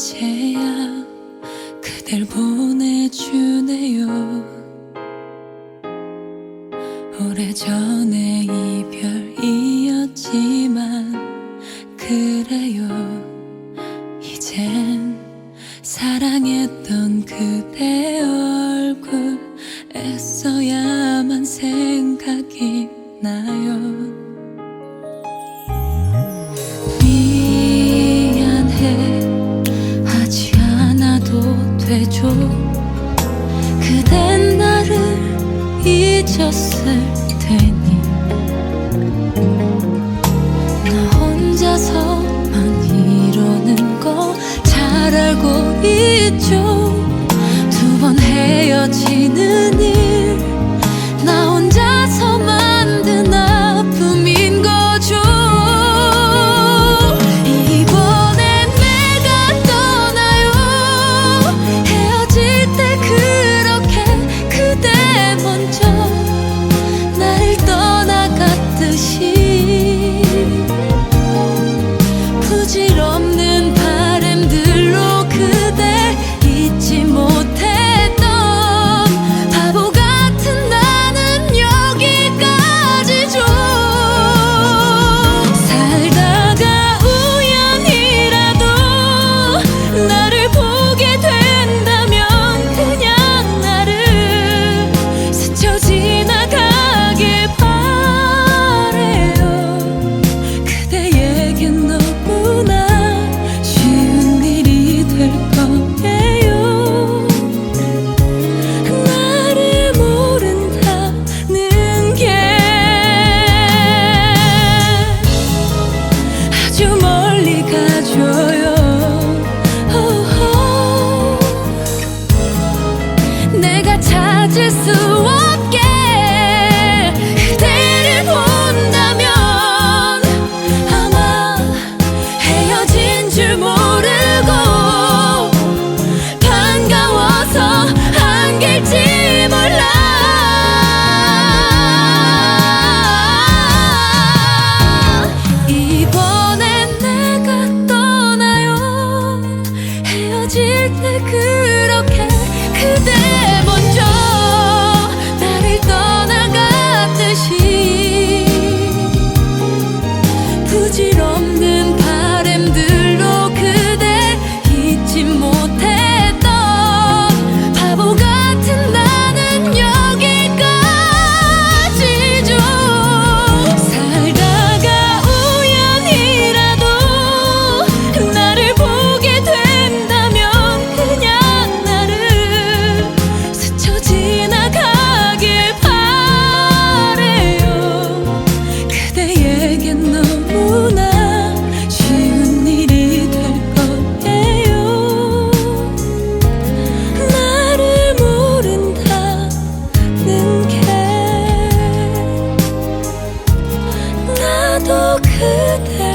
이제야 그댈 보내주네요. 오래전 그래요. 이젠 사랑했던 그대 얼굴 애써야만 생각이 나요. 미안해. 하지 않아도 되죠. 그댄 나를 잊었을 있죠 두 번 헤어지는 일 내가 찾을 수 없. 그대